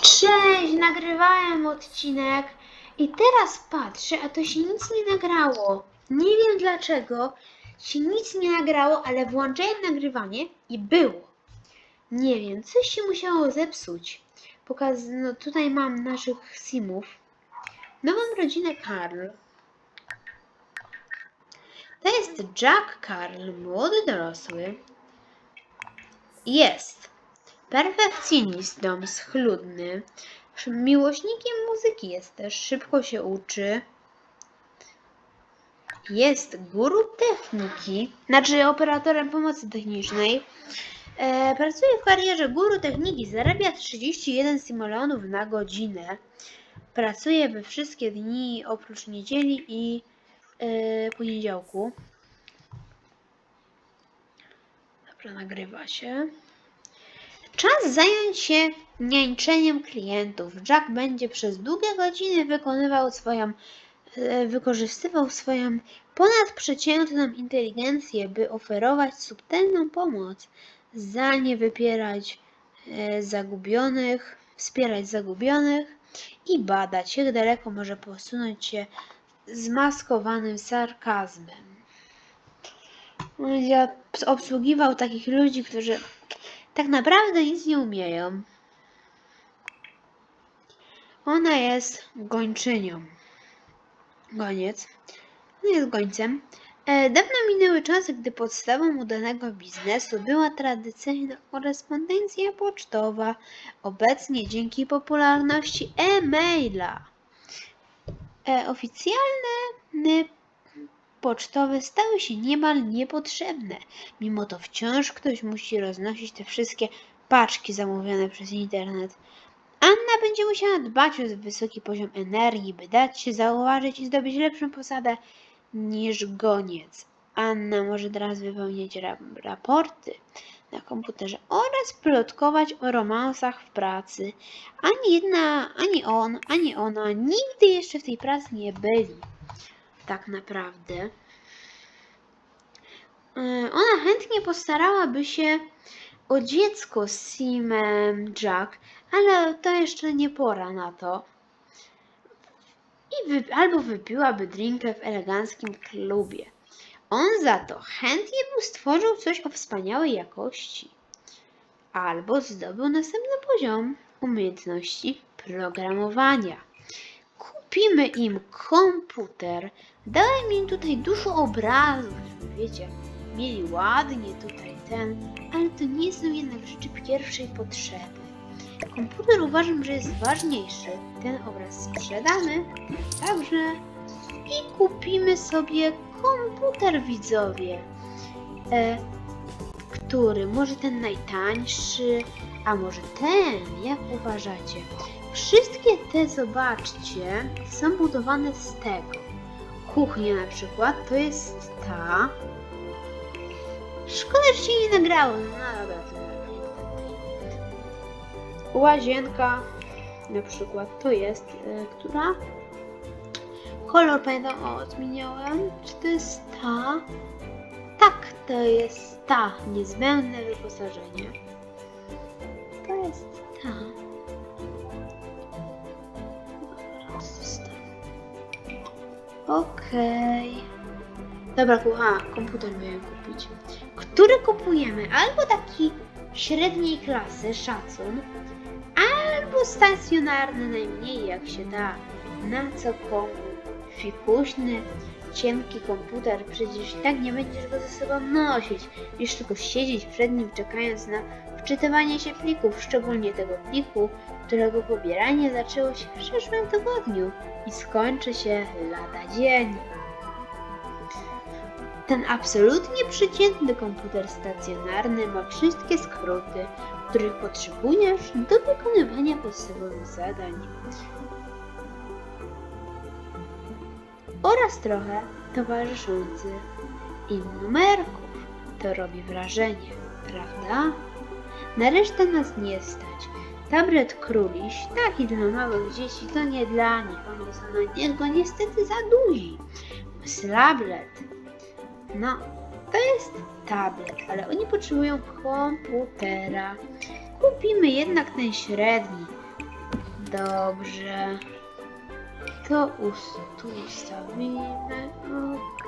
Cześć, nagrywałem odcinek i teraz patrzę, a to się nic nie nagrało. Nie wiem dlaczego się nic nie nagrało, ale włączyłem nagrywanie i było. Nie wiem, coś się musiało zepsuć. Pokaz... No, tutaj mam naszych simów. Nową rodzinę Karl. To jest Jack Karl, młody dorosły. Jest perfekcjonistą, schludny. Miłośnikiem muzyki jest też, szybko się uczy. Jest guru techniki, znaczy operatorem pomocy technicznej. E, pracuje w karierze guru techniki, zarabia 31 simoleonów na godzinę. Pracuje we wszystkie dni oprócz niedzieli i e, poniedziałku. Dobra, nagrywa się. Czas zająć się niańczeniem klientów. Jack będzie przez długie godziny wykonywał swoją, e, wykorzystywał swoją ponadprzeciętną inteligencję, by oferować subtelną pomoc, zdalnie wypierać e, zagubionych, wspierać zagubionych i badać, jak daleko może posunąć się zmaskowanym sarkazmem. Ja obsługiwał takich ludzi, którzy tak naprawdę nic nie umieją. Ona jest gończynią. Goniec. Ona jest gońcem. E, dawno minęły czasy, gdy podstawą udanego biznesu była tradycyjna korespondencja pocztowa. Obecnie dzięki popularności e-maila e, oficjalne ny, pocztowe stały się niemal niepotrzebne. Mimo to wciąż ktoś musi roznosić te wszystkie paczki zamówione przez internet. Anna będzie musiała dbać o wysoki poziom energii, by dać się zauważyć i zdobyć lepszą posadę niż goniec. Anna może teraz wypełniać ra raporty na komputerze oraz plotkować o romansach w pracy. Ani jedna, ani on, ani ona nigdy jeszcze w tej pracy nie byli. Tak naprawdę. Yy, Ona chętnie postarałaby się o dziecko z Simem Jack, ale to jeszcze nie pora na to. I wy, albo wypiłaby drinkę w eleganckim klubie. On za to chętnie by stworzył coś o wspaniałej jakości. Albo zdobył następny poziom umiejętności programowania. Kupimy im komputer, dałem im tutaj dużo obrazów, żeby wiecie, mieli ładnie tutaj ten, ale to nie są jednak rzeczy pierwszej potrzeby. Komputer uważam, że jest ważniejszy. Ten obraz sprzedamy, także i kupimy sobie komputer widzowie. E, który? Może ten najtańszy, a może ten? Jak uważacie? Wszystkie te, zobaczcie, są budowane z tego. Kuchnia na przykład to jest ta. Szkoda, że się nie nagrało. No dobra, to Łazienka na przykład to jest, y, która? Kolor pamiętam, o zmieniałem. Czy to jest ta? Tak, to jest ta. Niezbędne wyposażenie. Okej. Dobra, kucha, komputer miałem kupić. Który kupujemy? Albo taki średniej klasy, szacun, albo stacjonarny, najmniej jak się da. Na co komu? Fikuśny, cienki komputer, przecież tak nie będziesz go ze sobą nosić, niż tylko siedzieć przed nim czekając na wczytywanie się plików, szczególnie tego pliku, którego pobieranie zaczęło się w przyszłym tygodniu i skończy się lada dzień. Ten absolutnie przeciętny komputer stacjonarny ma wszystkie skróty, których potrzebujesz do wykonywania podstawowych zadań. Oraz trochę towarzyszący im numerków. To robi wrażenie, prawda? Na resztę nas nie stać. Tablet króliś, taki dla małych dzieci, to nie dla nich. Oni są na niego niestety za duzi. Slablet no, to jest tablet, ale oni potrzebują komputera. Kupimy jednak ten średni. Dobrze. To ust ustawimy.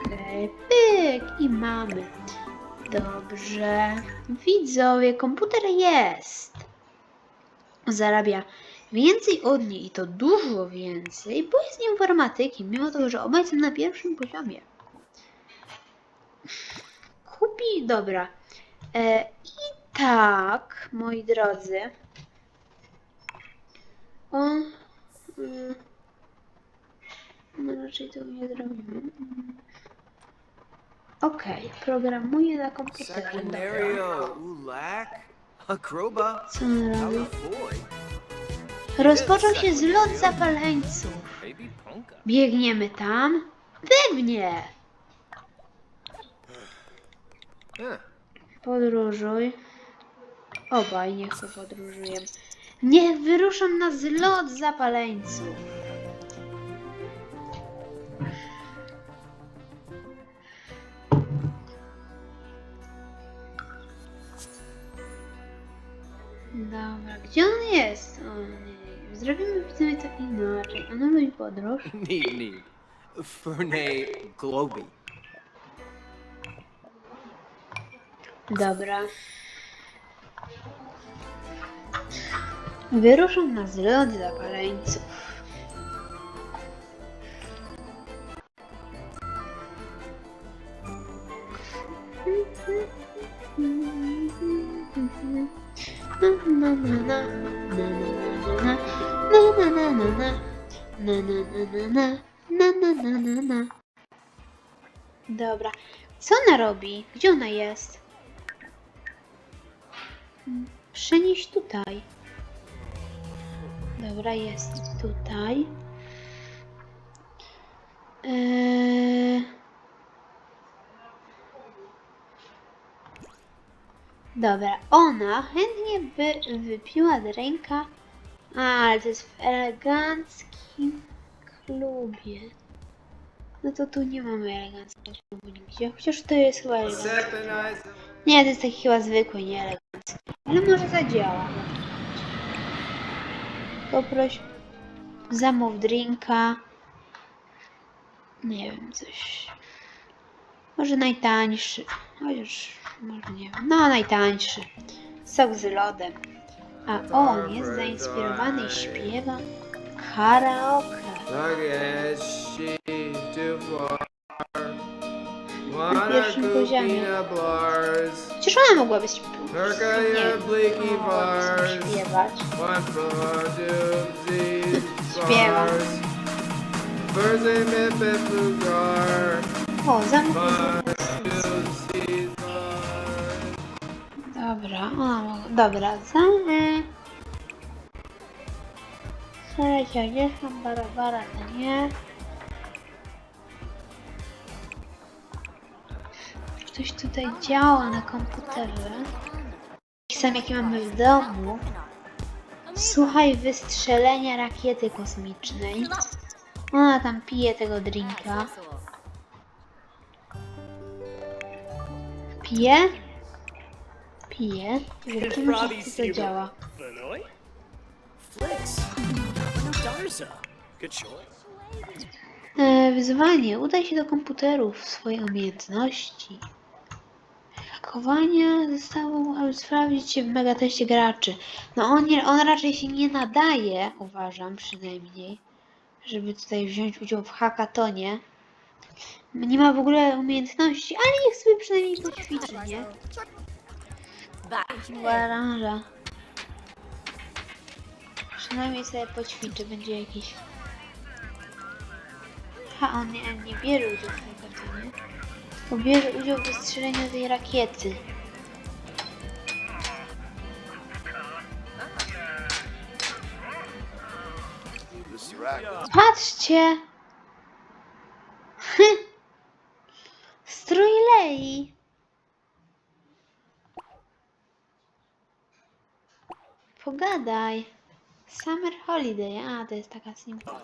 Okej. Pyk i mamy. Dobrze. Widzowie, komputer jest. Zarabia więcej od niej i to dużo więcej, bo jest informatykiem, mimo tego, że obaj są na pierwszym poziomie. Kupi, dobra. E, I tak, moi drodzy. O, mm, no raczej tego nie zrobimy. Okej, programuję na komputerze. Dobra. Co on robi? Rozpoczął się zlot zapaleńców. Biegniemy tam? Pewnie! Podróżuj. Obaj niech to podróżuję. Niech wyruszam na zlot zapaleńców. Podróż. Need. Fernay Globy. Dobra. Wyruszam na zlot zapaleńców. Na na na na na na na na na na na na na na na na na na na na Dobra. Co ona robi? Gdzie ona jest? Przenieść tutaj. Dobra, jest tutaj. Eee... Dobra, ona chętnie by wypiła drinka, a, ale to jest w eleganckim klubie. No to tu nie mamy eleganckiego klubu nigdzie, chociaż to jest chyba elegancki. Nie, to jest taki chyba zwykły, nie elegancki. Ale może zadziała. Poproś. Zamów drinka. Nie wiem, coś. Może najtańszy. Chociaż, może nie wiem. No, najtańszy. Sok z lodem a on jest zainspirowany i śpiewa karaoke. Na pierwszym poziomie. Przecież ona mogłaby śpiewać. śpiewać. Śpiewa. O, zamknij. Dobra, ona mogła. Dobra, za. Słuchajcie, gdzieś tam barabara to nie. Ktoś tutaj działa na komputerze. Sam jaki mamy w domu. Słuchaj wystrzelenia rakiety kosmicznej. Ona tam pije tego drinka. Pije? Pije. Zobaczymy, czy to działa. E, wyzwanie. Udaj się do komputerów. Swoje umiejętności. Hakowania zestawu, aby sprawdzić się w megateście graczy. No on, nie, on raczej się nie nadaje, uważam przynajmniej, żeby tutaj wziąć udział w hackatonie. Nie ma w ogóle umiejętności, ale niech sobie przynajmniej poćwiczy, nie? Baranża. Przynajmniej sobie poćwiczy, będzie jakiś... Ha, on nie, nie bierze udziału w hackatonie, tylko bierze udział w wystrzeleniu tej rakiety. Patrzcie! Strój Lei. Pogadaj. Summer Holiday. A, to jest taka simpa.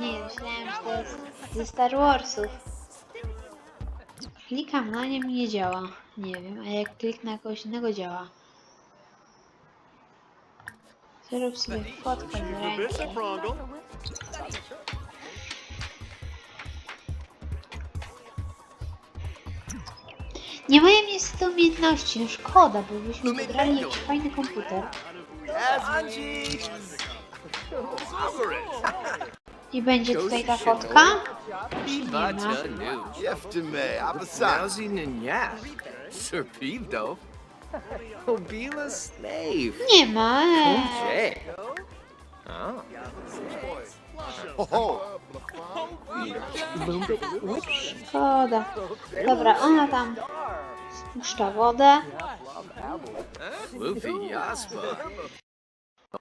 Nie, myślałem, że to jest ze Star Warsów. Klikam na nim i nie działa. Nie wiem, a jak kliknę na kogoś innego działa. Zrób sobie fotkę z ręki. Nie mają niestety umiejętności, no szkoda, bo byśmy wygrali jakiś fajny komputer. Angie. I będzie tutaj ta fotka? Nie ma? Obila Slave. Nie ma. Jay. Oh. Szkoda. Dobra, ona tam spuszcza wodę. Luffy Yaspa.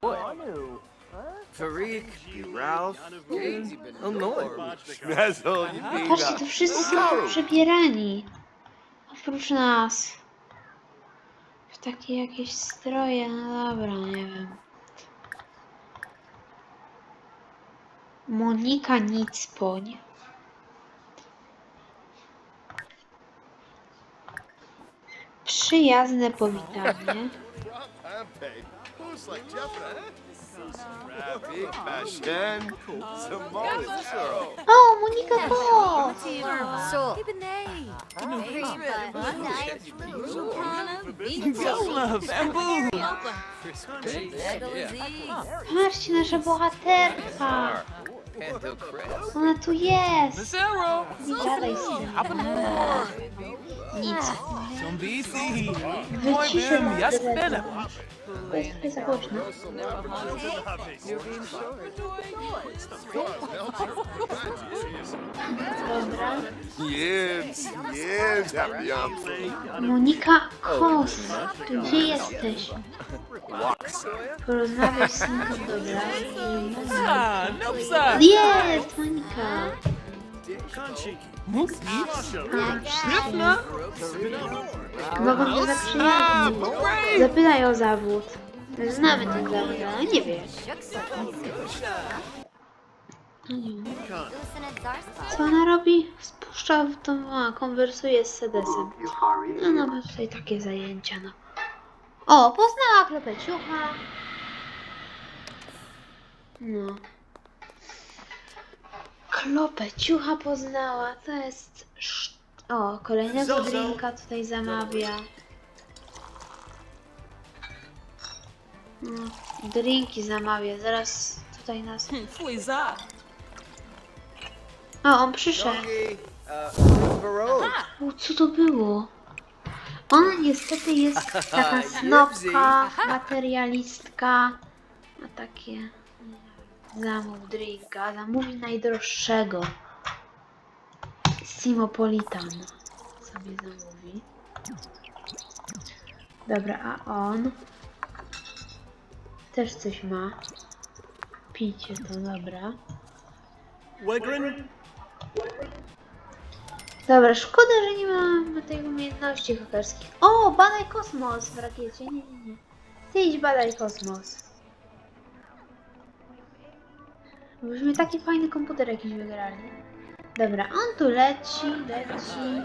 Boy. Farik, Ralph, need. Patrzcie, to wszyscy są przebierani. Oprócz nas. W takie jakieś stroje, no dobra, nie wiem. Monika Nicpoń. Przyjazne powitanie. Big Bashan. Samoa Zero. O, Monika Po! So, Patrzcie, nasza bohaterka! Ona tu jest! Nie gadaj z tym. Nic. Wyciszę Bym, ja. To jest. Dobra. Happy Monika Kos, gdzie jesteś? Porozmawiaj z synkiem, dobra. Ah, nope, sir. Jest, Monika. Mógł Ślicznie. Mogą mnie zaprzyjaźnić. Zapytaj o zawód. Znamy ten zawód, ale nie wiesz. Co ona robi? Spuszcza w tą, a, konwersuje z Sedesem. No, no, ma tutaj takie zajęcia, no. O, poznała Klepeciucha. No. Klopeciucha poznała, to jest... sz- O, kolejnego drinka tutaj zamawia. No, drinki zamawia, zaraz tutaj nas... Fliza. O, on przyszedł. Uh. O, co to było? Ona niestety jest taka snopka, materialistka. Ma takie zamów drinka. Zamówi najdroższego. Simopolitan sobie zamówi. Dobra, a on też coś ma. Picie to, dobra. Dobra, szkoda, że nie mam tej umiejętności hakerskich. O, badaj kosmos w rakiecie. Nie, nie, nie. Ty idź badaj kosmos. Byśmy taki fajny komputer jakiś wygrali. Dobra, on tu leci, leci.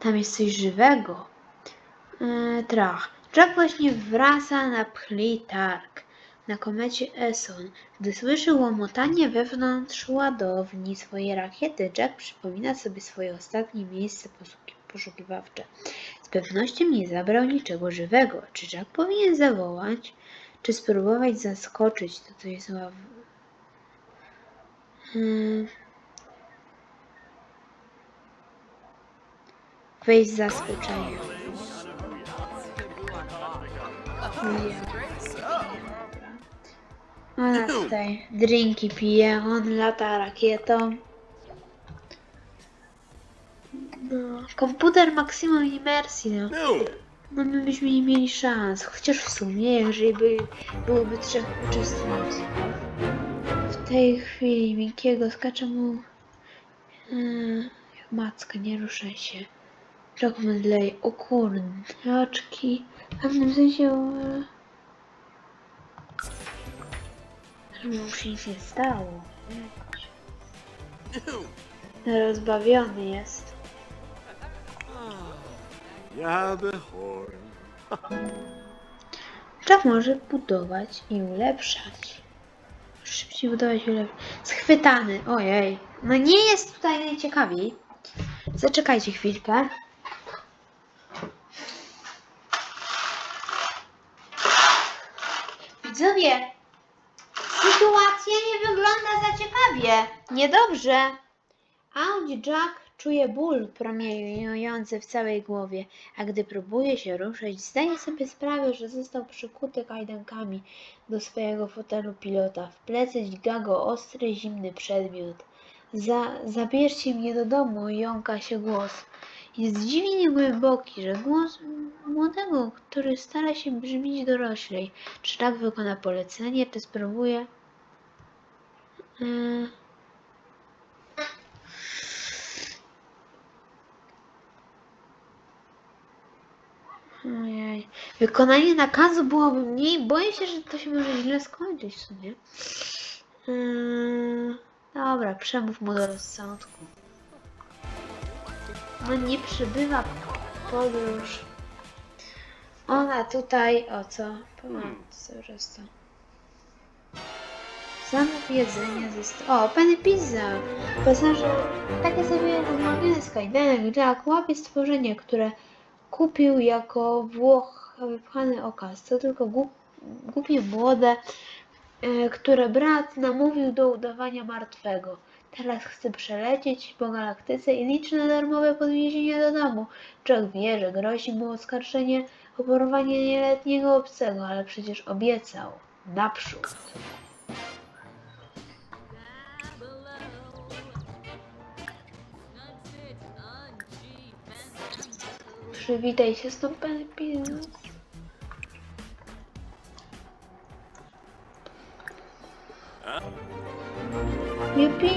Tam jest coś żywego. Trach. Jack właśnie wraca na Plitark, na komecie Eson. Gdy słyszy łomotanie wewnątrz ładowni swojej rakiety, Jack przypomina sobie swoje ostatnie miejsce poszuki- poszukiwawcze. Z pewnością nie zabrał niczego żywego. Czy Jack powinien zawołać, czy spróbować zaskoczyć to, co jest ław... Hmm. Wejść z zaskoczeniem. Ona tutaj drinki pije, on lata rakietą. No, komputer maksimum imersji, no. No my byśmy nie mieli szans, chociaż w sumie, jeżeli by byłoby trzech uczestników. W tej chwili Mikiego skacze mu yy, jak macka, nie ruszaj się. Jack mdleje, o kurde, oczki, w pewnym sensie yy, żeby mu się nic nie stało. Rozbawiony jest. Jabehorn. Jack może budować i ulepszać. Szybciej budować i ulepszać. Schwytany, ojej. No nie jest tutaj najciekawiej. Zaczekajcie chwilkę. Widzowie, sytuacja nie wygląda za ciekawie. Niedobrze. Audi Jack czuje ból promieniujący w całej głowie, a gdy próbuje się ruszyć, zdaje sobie sprawę, że został przykuty kajdankami do swojego fotelu pilota. W plecy dźga go ostry, zimny przedmiot. Za, zabierzcie mnie do domu, jąka się głos. Jest dziwnie głęboki, że głos młodego, który stara się brzmieć doroślej. Czy tak wykona polecenie, czy spróbuje... Yy... Wykonanie nakazu byłoby mniej. Boję się, że to się może źle skończyć w sumie. Yy, dobra, przemów mu do rozsądku. No nie przybywa podróż. Ona tutaj, o co? Cały czas to. Zamów jedzenia ze sto... O, Penny Pizza! Pasażer, takie sobie rozmawiane z Kajdanek, Jack łapie stworzenie, które kupił jako Włoch wypchany okaz. To tylko głup, głupie młode, e, które brat namówił do udawania martwego. Teraz chce przelecieć po galaktyce i liczy na darmowe podwiezienie do domu. Jack wie, że grozi mu oskarżenie o porwanie nieletniego obcego, ale przecież obiecał. Naprzód. Przywitaj się z tą Pizza. Jupi!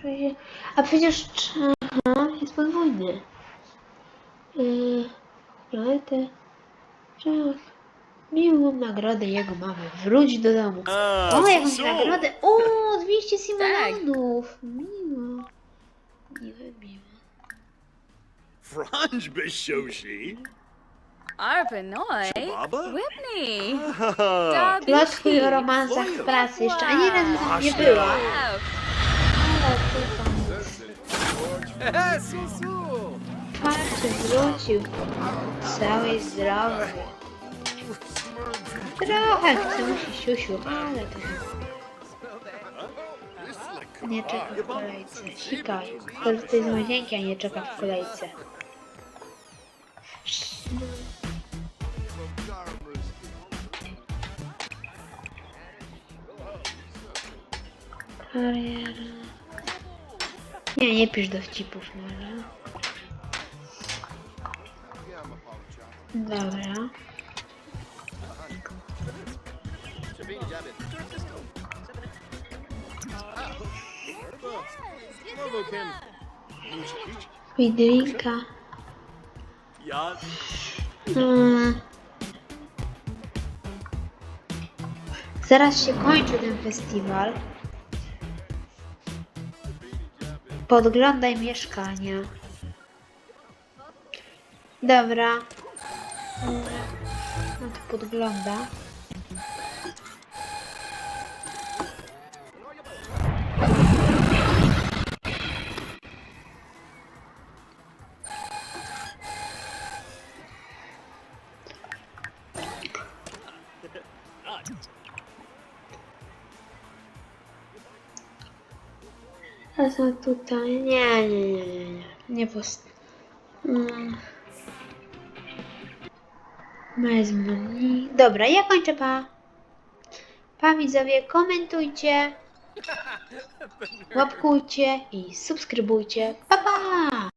Czuję się... A przecież... Aha, jest podwójny. Yy, Planetę... Jack. Miłą nagrodę jego mamy. Wróć do domu. O, jakąś nagrodę. O, 200 simoleonów. Miło. Miłe, Bishoshi. Arpanoy. Baba? Whitney. Ah, Była twój o romansach w pracy. Jeszcze ani razu tam nie była. Wow. Ale ty tam Susu! Patrzcie, wrócił. Cały zdrowy. Trochę chce musi siusiu, ale to nie czeka w kolejce. Sikaj. Korzystaj z łazienki, a nie czeka w kolejce. Kariera. Nie, nie pisz dowcipów może. Dobra. Widrinka. Ja. Mm. Zaraz się kończy ten festiwal. Podglądaj mieszkania. Dobra. No to podgląda. Tutaj? Nie, nie, nie, nie, nie. Nie post... Mm. Dobra, ja kończę, pa. Pa widzowie, komentujcie, łapkujcie i subskrybujcie. Pa, pa!